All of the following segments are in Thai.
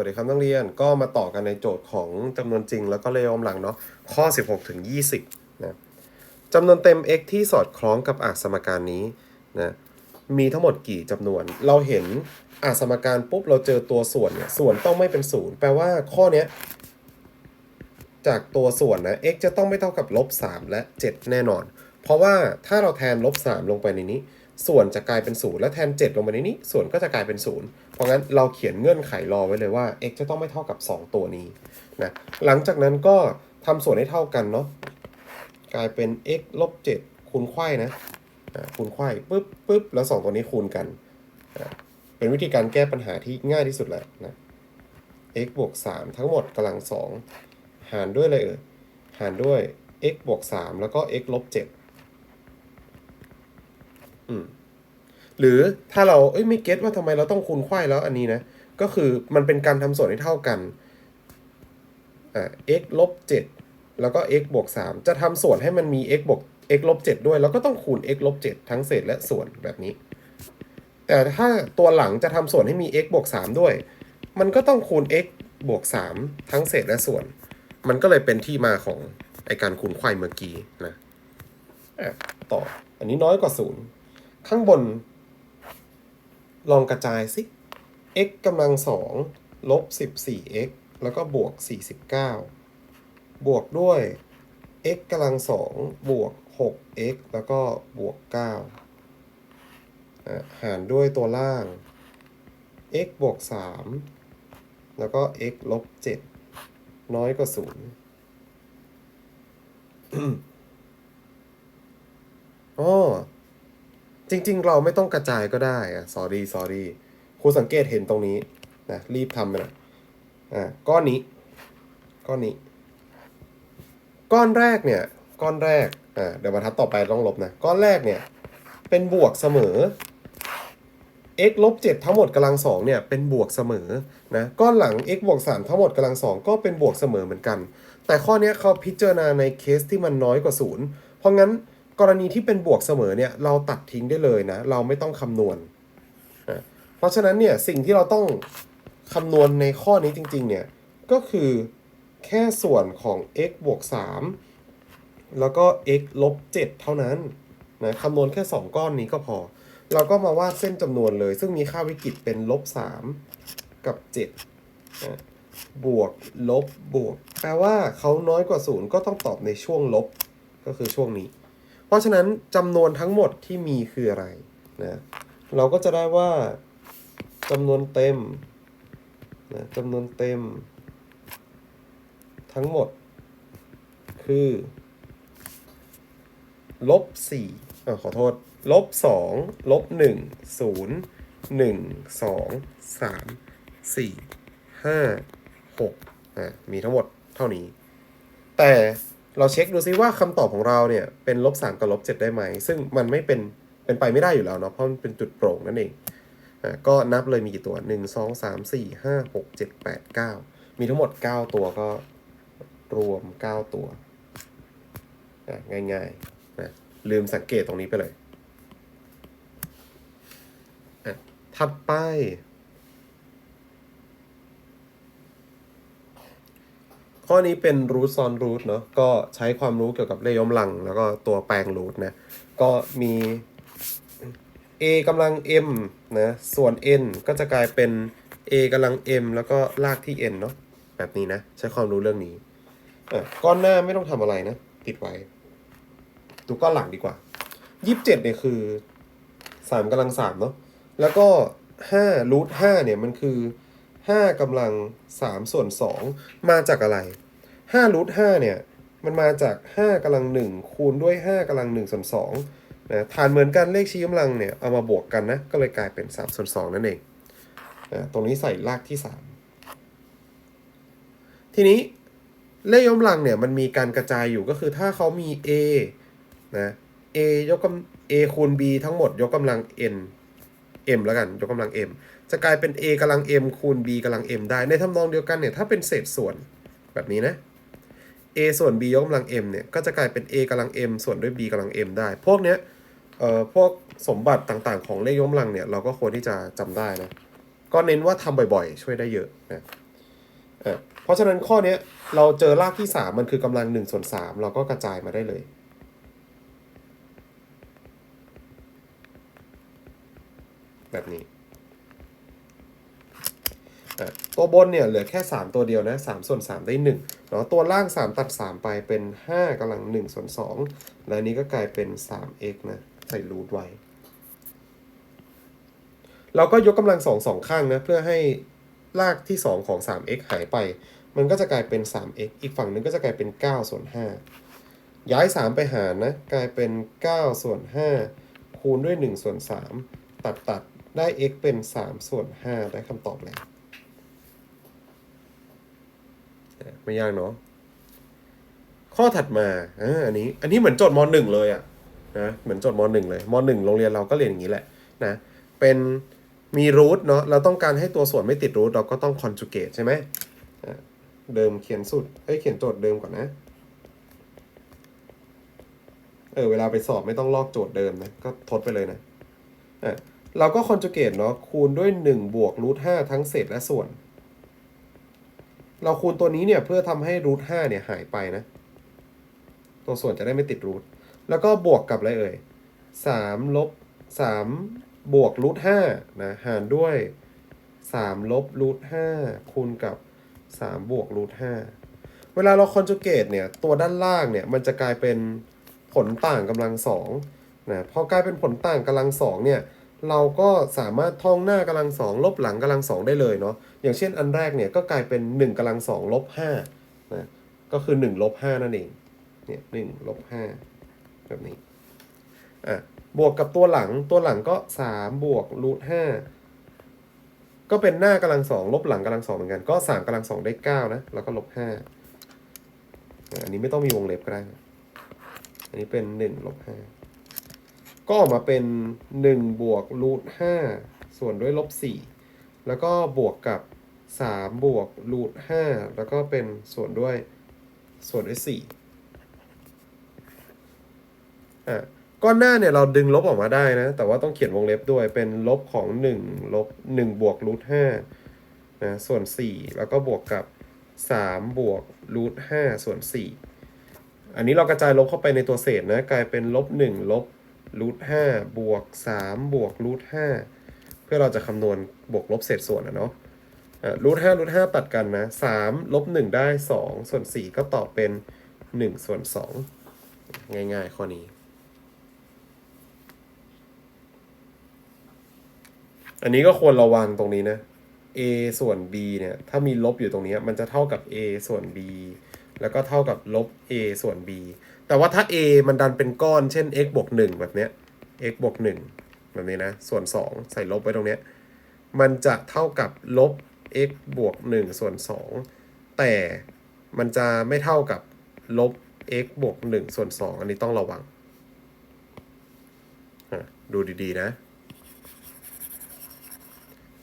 สวัสดีครับนักเรียนก็มาต่อกันในโจทย์ของจำนวนจริงแล้วก็เลขยกกำลังเนาะข้อ 16 ถึง 20นะจำนวนเต็ม x ที่สอดคล้องกับอาสมการนี้นะมีทั้งหมดกี่จำนวน เราเห็นอาสมการปุ๊บเราเจอตัวส่วนเนี่ยส่วนต้องไม่เป็นศูนย์แปลว่าข้อเนี้ยจากตัวส่วนนะ x จะต้องไม่เท่ากับลบ3และ 7 แน่นอน เพราะว่าถ้าเราแทนลบ3ลงไปในนี้ ส่วนจะกลายเป็นศูนย์และแทน 7 ลงไปในนี้ ส่วนก็จะกลายเป็นศูนย์เพราะงั้นเราเขียนเงื่อนไขรอไว้เลยว่า x จะต้องไม่เท่ากับ 2 ตัวนี้นะหลังจากนั้นก็ทำส่วนให้เท่ากันเนาะกลายเป็น x ลบ7คูณไขว้นะคูณไขว้ปุ๊บปุ๊บแล้ว 2 ตัวนี้คูณกัน เป็นวิธีการแก้ปัญหาที่ง่ายที่สุดแล้วนะ x บวก3ทั้งหมดกำลัง 2 หารด้วยอะไรเอ่ยหารด้วย x บวก3แล้วก็ x ลบ7 อืมหรือถ้าเราเอ้ยไม่เก็ตว่าทำไมเราต้องคูณไขว้แล้วอันนี้นะ ก็คือมันเป็นการทำส่วนให้เท่ากันอ่า x ลบ7แล้วก็ x บวก3จะทำส่วนให้มันมี x บวก x ลบ7ด้วย แล้วก็ต้องคูณ x ลบ7ทั้งเศษและส่วนแบบนี้ แต่ถ้าตัวหลังจะทำส่วนให้มี x บวก3ด้วย มันก็ต้องคูณ x บวก3ทั้งเศษและส่วน มันก็เลยเป็นที่มาของไอการคูณไขว้เมื่อกี้นะอะต่ออันนี้น้อยกว่าศูนย์ ข้างบน ลองกระจายสิ x กำลังสองลบ 14x แล้วก็บวก 49 บวกด้วย x กำลังสองบวก 6x แล้วก็บวก 9 หารด้วยตัวล่าง x บวก 3 แล้วก็ x ลบ 7 น้อยกว่าศูนย์อ๋อ จริง ๆ เราไม่ต้องกระจายก็ได้อะ sorry sorry ครูสังเกตเห็นตรงนี้นะรีบทำไปนะอ่าก้อนนี้ ก้อนนี้ ก้อนแรกเนี่ย ก้อนแรกอ่าเดี๋ยวบรรทัดต่อไปต้องลบนะก้อนแรกเนี่ย เป็นบวกเสมอ x ลบ7ทั้งหมดกำลังสองเนี่ยเป็นบวกเสมอนะก้อนหลัง x บวก3ทั้งหมดกำลังสองก็เป็นบวกเสมอเหมือนกัน แต่ข้อนี้เขาพิจารณาในเคสที่มันน้อยกว่าศูนย์เพราะงั้น กรณีที่เป็นบวกเสมอเนี่ยเราตัดทิ้งได้เลยนะ เราไม่ต้องคำนวณนะเพราะฉะนั้นเนี่ยสิ่งที่เราต้องคำนวณในข้อนี้จริง ๆ เนี่ย ก็คือแค่ส่วนของ x บวก 3 แล้วก็ x ลบ 7 เท่านั้นนะคำนวณแค่ 2 ก้อนนี้ก็พอ เราก็มาวาดเส้นจำนวนเลย ซึ่งมีค่าวิกฤตเป็นลบ 3 กับ7นะบวก ลบ บวก แปลว่าเขาน้อยกว่า 0 ก็ต้องตอบในช่วงลบ ก็คือช่วงนี้ เพราะฉะนั้นจำนวนทั้งหมดที่มีคืออะไรนะเราก็จะได้ว่าจำนวนเต็มนะจำนวนเต็ม ทั้งหมด คือลบสี่อ่าขอโทษลบสองลบหนึ่งศูนย์หนึ่งสองสามสี่ห้าหกอ่ามีทั้งหมดเท่านี้ แต่ เราเช็คดูซิว่าคำตอบของเราเนี่ยเป็นลบสามกับลบเจ็ดได้ไหม ซึ่งมันไม่เป็นเป็นไปไม่ได้อยู่แล้วเนาะเพราะมันเป็นจุดโปร่งนั่นเองอะก็นับเลยมีกี่ตัวหนึ่งสองสามสี่ห้าหกเจ็ดแปดเก้ามีทั้งหมดเก้าตัวก็รวมเก้าตัวอะง่ายๆนะลืมสังเกตตรงนี้ไปเลยอะถัดไป ข้อนี้เป็นรูทซ้อนรูทเนาะก็ใช้ความรู้เกี่ยวกับเลขยกกำลัง แล้วก็ตัวแปลงรูทนะ ก็มี a กำลัง m นะ ส่วน n ก็จะกลายเป็น a กำลัง m แล้วก็ลากที่ n เนาะแบบนี้นะ ใช้ความรู้เรื่องนี้อะก้อนหน้าไม่ต้องทำอะไรนะ ติดไว้ ดูก้อนหลังดีกว่ายี่สิบเจ็ดเนี่ยคือสามกำลังสามเนาะแล้วก็ห้ารูทห้าเนี่ยมันคือ ห้ากำลังสามส่วนสองมาจากอะไรห้ารูทห้าเนี่ย มันมาจากห้ากำลังหนึ่งคูณด้วยห้ากำลังหนึ่งส่วนสองนะฐานเหมือนกันเลขชี้กำลังเนี่ย เอามาบวกกันนะ ก็เลยกลายเป็นสามส่วนสองนั่นเองนะตรงนี้ใส่รากที่สามทีนี้เลขยกกำลังเนี่ย มันมีการกระจายอยู่ก็คือถ้าเขามี a นะ a ยกกำ a คูณ b ทั้งหมดยกกำลัง n m แล้วกัน ยกกำลัง m จะกลายเป็น a กำลัง m คูณ b กำลัง m ได้ในทำนองเดียวกันเนี่ยถ้าเป็นเศษส่วนแบบนี้นะ a ส่วน b ยกกำลัง m เนี่ยก็จะกลายเป็น a กำลัง m ส่วนด้วย b กำลัง m ได้ พวกเนี้ยเอ่อพวกสมบัติต่างๆ ของเลขยกกำลังเนี่ยเราก็ควรที่จะจำได้นะก็เน้นว่าทำบ่อยๆ ช่วยได้เยอะนะอะเพราะฉะนั้นข้อนี้เราเจอรากที่สามมันคือกำลังหนึ่งส่วนสามเราก็กระจายมาได้เลย แบบนี้ตัวบนเนี่ยเหลือแค่ 3 ตัวเดียวนะ3ส่วน 3 ได้1เนาะตัวล่าง 3 ตัด 3 ไปเป็น 5กำลัง1ส่วน2และอันนี้ก็กลายเป็น 3x นะใส่รูทไว้ เราก็ยกกำลังสองสองข้างนะเพื่อให้รากที่ 2 ของ 3x หายไป มันก็จะกลายเป็น 3x อีกฝั่งหนึงก็จะกลายเป็น 9 ส่วน 5 ย้าย 3 ไปหารนะกลายเป็น 9 ส่วน 5 คูณด้วย 1 ส่วน 3 ตัดตัด ได้ x เป็น 3 ส่วน 5 ได้คำตอบแล้วไม่ยากเนาะข้อถัดมาอันนี้ อันนี้เหมือนโจทย์มหนึ่งเลยอะนะเหมือนโจทย์มหนึ่งเลยมหนึ่งโรงเรียนเราก็เรียนอย่างนี้แหละนะเป็นมีรูทเนาะเราต้องการให้ตัวส่วนไม่ติดรูทเราก็ต้องคอนจูเกตใช่ไหมเดิมเขียนสุดเอ้ยเขียนโจทย์เดิมก่อนนะเออเวลาไปสอบไม่ต้องลอกโจทย์เดิมนะก็ทดไปเลยนะอะ เราก็คอนจูเกตเนาะคูณด้วย1บวกรูท5ทั้งเศษและส่วน เราคูณตัวนี้เนี่ยเพื่อทำให้รูทห้าเนี่ยหายไปนะตัวส่วนจะได้ไม่ติดรูทแล้วก็บวกกับอะไรเอ่ยสามลบสามบวกรูทห้านะหารด้วยสามลบรูทห้าคูณกับสามบวกรูทห้าเวลาเราคอนจูเกตเนี่ยตัวด้านล่างเนี่ยมันจะกลายเป็นผลต่างกำลังสองนะพอกลายเป็นผลต่างกำลังสองเนี่ย เราก็สามารถท่องหน้ากำลังสองลบหลังกำลังสองได้เลยเนาะอย่างเช่นอันแรกเนี่ยก็กลายเป็น1กำลังสองลบห้านะก็คือ1ลบห้านั่นเองเนี่ยหนึ่งลบห้าแบบนี้อะบวกกับตัวหลังตัวหลังก็3บวกรูทห้าก็เป็นหน้ากำลังสองลบหลังกำลังสองเหมือนกันก็3กำลังสองได้9นะแล้วก็ลบห้าอันนี้ไม่ต้องมีวงเล็บก็ได้ อันนี้เป็น1ลบห้า ก็ออกมาเป็น 1 บวกรูทห้าส่วนด้วยลบสี่แล้วก็บวกกับ 3 บวกรูท5แล้วก็เป็นส่วนด้วยส่วนด้วย4อะก้อนหน้าเนี่ยเราดึงลบออกมาได้นะ แต่ว่าต้องเขียนวงเล็บด้วยเป็นลบของ1ลบ1บวกรูท5นะส่วน 4 แล้วก็บวกกับ 3 บวกรูท5ส่วน 4 อันนี้เรากระจายลบเข้าไปในตัวเศษนะ กลายเป็นลบ1ลบ รูท5บวก3บวกรูท5เพื่อเราจะคำนวณบวกลบเศษส่วนอะเนาะรูทห้ารูทห้าตัดกันนะสามลบหนึ่งได้สองส่วนสี่ก็ตอบเป็นหนึ่งส่วนสองง่ายๆ ข้อนี้ อันนี้ก็ควรระวังตรงนี้นะ a ส่วน b เนี่ย ถ้ามีลบอยู่ตรงนี้ มันจะเท่ากับ a ส่วน b แล้วก็เท่ากับลบ a ส่วน b แต่ว่าถ้า a มันดันเป็นก้อนเช่น x บวกหนึ่งแบบเนี้ย x บวกหนึ่งแบบนี้นะ ส่วน 2 ใส่ลบไว้ตรงเนี้ย มันจะเท่ากับลบ x บวก1ส่วน 2 แต่มันจะไม่เท่ากับลบ x บวก1ส่วน 2 อันนี้ต้องระวัง ดูดีๆนะ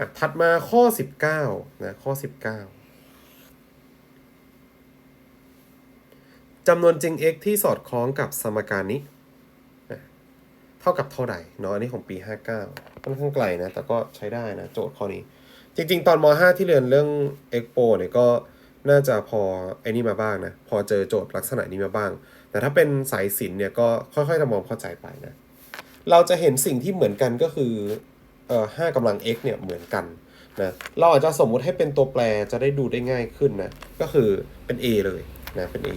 ะถัดมาข้อ 19 นะ ข้อ 19 จำนวนจริง x ที่สอดคล้องกับสมการนี้ เท่ากับเท่าใดเนาะอันนี้ของปี 59ค่อนข้างไกลนะ แต่ก็ใช้ได้นะ โจทย์ข้อนี้ จริง ๆ ตอนม .5 ที่เรียนเรื่อง Expo เนี่ยก็น่าจะพอไอ้นี่มาบ้างนะ พอเจอโจทย์ลักษณะนี้มาบ้าง แต่ถ้าเป็นสายศิลป์เนี่ยก็ค่อยๆทำความเข้าใจไปนะ เราจะเห็นสิ่งที่เหมือนกันก็คือเอ่อห้ากำลัง x เนี่ยเหมือนกันนะ เราอาจจะสมมุติให้เป็นตัวแปรจะได้ดูได้ง่ายขึ้นนะ ก็คือเป็น a เลยนะ เป็น a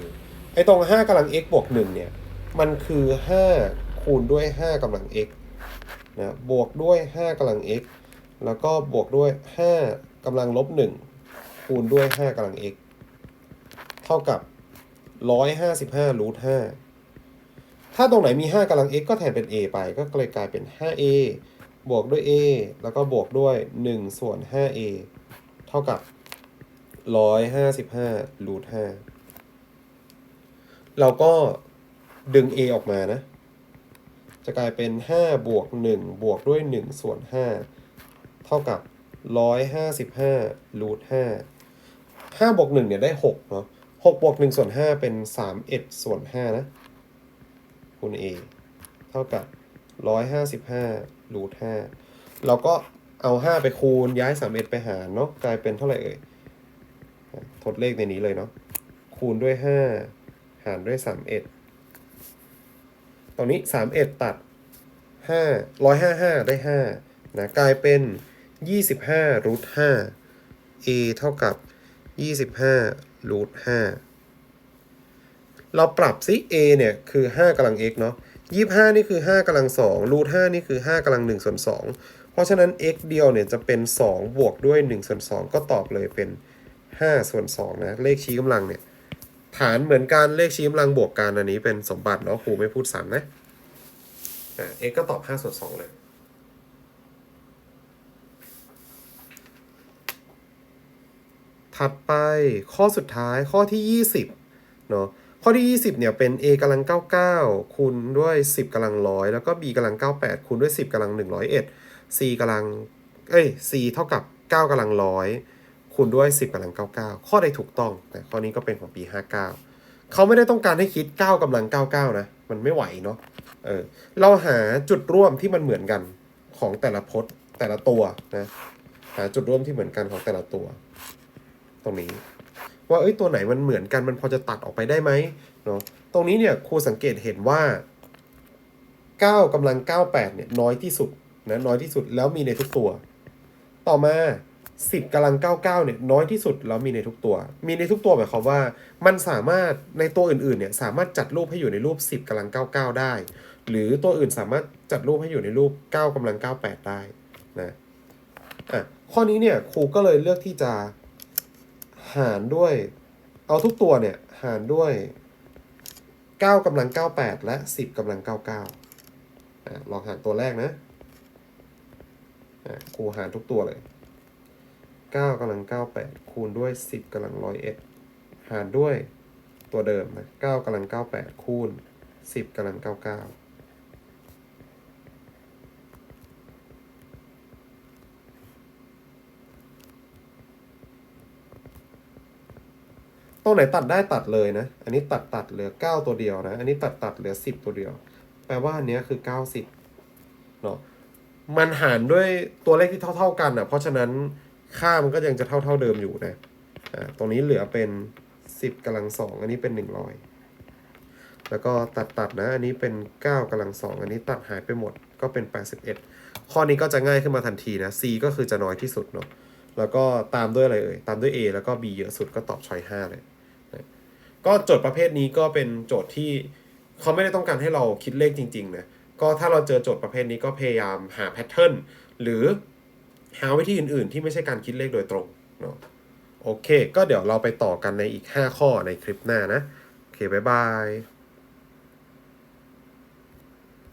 ไอ้ตรง 5กำลัง x บวก 1 เนี่ย มันคือ 5 คูณด้วย 5กำลัง x นะบวกด้วย 5กำลัง x แล้วก็บวกด้วย 5กำลังลบ 1 คูณด้วย 5กำลัง x เท่ากับ 155รูท5ถ้าตรงไหนมี 5กำลัง x ก็แทนเป็น a ไป ก็เลยกลายเป็น 5a บวกด้วย a แล้วก็บวกด้วย 1 ส่วน 5a เท่ากับ 155รูท5 เราก็ดึง a ออกมานะ จะกลายเป็น 5 บวก 1 บวกด้วย 1 ส่วน 5 เท่ากับ 155รูท5 5บวก1เนี่ยได้ 6 เนาะ6บวก1ส่วน 5 เป็น 31 ส่วน 5 นะคูณ a เท่ากับ 155รูท5เราก็เอา 5 ไปคูณย้าย 31 ไปหารเนาะกลายเป็นเท่าไหร่เอ่ยทดเลขในนี้เลยเนาะคูณด้วยห้า หารด้วยสามเอ็ดตรงนี้สามเอ็ดตัดห้าร้อยห้าห้าได้ห้านะ กลายเป็นยี่สิบห้ารูทห้า a เท่ากับยี่สิบห้ารูทห้าเราปรับซิ a เนี่ย คือ 5กำลัง x เนาะ25 นี่คือ 5กำลัง2รูท5นี่คือ 5กำลัง1ส่วน2เพราะฉะนั้น x เดียวเนี่ยจะเป็น 2 บวกด้วย1ส่วน2ก็ตอบเลยเป็น5ส่วน2นะ เลขชี้กำลังเนี่ย ฐานเหมือนกันเลขชี้กำลังบวกกันอันนี้เป็นสมบัติเนาะครูไม่พูดซ้ำนะอะ x ก็ตอบ5ส่วน2เลยถัดไปข้อสุดท้ายข้อที่ 20เนาะข้อที่ 20เนี่ยเป็น a กำลัง 99 คูณด้วย 10กำลังร้อยแล้วก็ b กำลัง 98 คูณด้วย 10กำลัง 101 c กำลังเอ้ย c เท่ากับ 9กำลังร้อย คูณด้วย 10กำลัง 99 ข้อใดถูกต้องแต่ข้อนี้ก็เป็นของปี 59 เขาไม่ได้ต้องการให้คิด 9กำลัง 99 นะ มันไม่ไหวเนาะเออเราหาจุดร่วมที่มันเหมือนกันของแต่ละพจน์แต่ละตัวนะหาจุดร่วมที่เหมือนกันของแต่ละตัว ตรงนี้ ว่าเอ้ยตัวไหนมันเหมือนกันมันพอจะตัดออกไปได้ไหมเนาะตรงนี้เนี่ยครูสังเกตเห็นว่า 9กำลัง 98เนี่ยน้อยที่สุดนะน้อยที่สุดแล้วมีในทุกตัว ต่อมา 10กำลัง 99 เนี่ยน้อยที่สุดแล้วมีในทุกตัว มีในทุกตัวหมายความว่า มันสามารถในตัวอื่นๆเนี่ยสามารถจัดรูปให้อยู่ในรูป 10กำลัง 99 ได้ หรือตัวอื่นสามารถจัดรูปให้อยู่ในรูป 9กำลัง 98 ได้นะอะข้อนี้เนี่ยครูก็เลยเลือกที่จะหารด้วย เอาทุกตัวเนี่ยหารด้วย 9กำลัง 98 และ 10กำลัง 99อะลองหารตัวแรกนะอะครูหารทุกตัวเลย 9กำลัง98 คูณด้วย 10กำลัง101 หารด้วยตัวเดิมนะ9กำลัง98 คูณ 10กำลัง99ตรงไหนตัดได้ตัดเลยนะ อันนี้ตัดตัดเหลือ 9 ตัวเดียวนะ อันนี้ตัดตัดเหลือ 10 ตัวเดียว แปลว่าอันนี้คือ 90เนาะ มันหารด้วยตัวเลขที่เท่า ๆกันอะ เพราะฉะนั้น ค่ามันก็ยังจะเท่าเท่าๆเดิมอยู่นะ อ่า ตรงนี้เหลือเป็น 10กำลังสองอันนี้เป็น 100 แล้วก็ตัดตัดนะ อันนี้เป็น 9กำลังสองอันนี้ตัดหายไปหมด ก็เป็น 81 ข้อนี้ก็จะง่ายขึ้นมาทันทีนะ C ก็คือจะน้อยที่สุดเนาะ แล้วก็ตามด้วยอะไรเอ่ย ตามด้วย A แล้วก็ B เยอะสุดก็ตอบช้อย5เลยก็โจทย์ประเภทนี้ก็เป็นโจทย์ที่เขาไม่ได้ต้องการให้เราคิดเลขจริงๆนะ ก็ถ้าเราเจอโจทย์ประเภทนี้ก็พยายามหาแพทเทิร์นหรือ หาวิธีอื่น ๆ ที่ไม่ใช่การคิดเลขโดยตรงเนาะโอเค ก็เดี๋ยวเราไปต่อกันในอีก 5 ข้อในคลิปหน้านะ โอเค บ๊ายบาย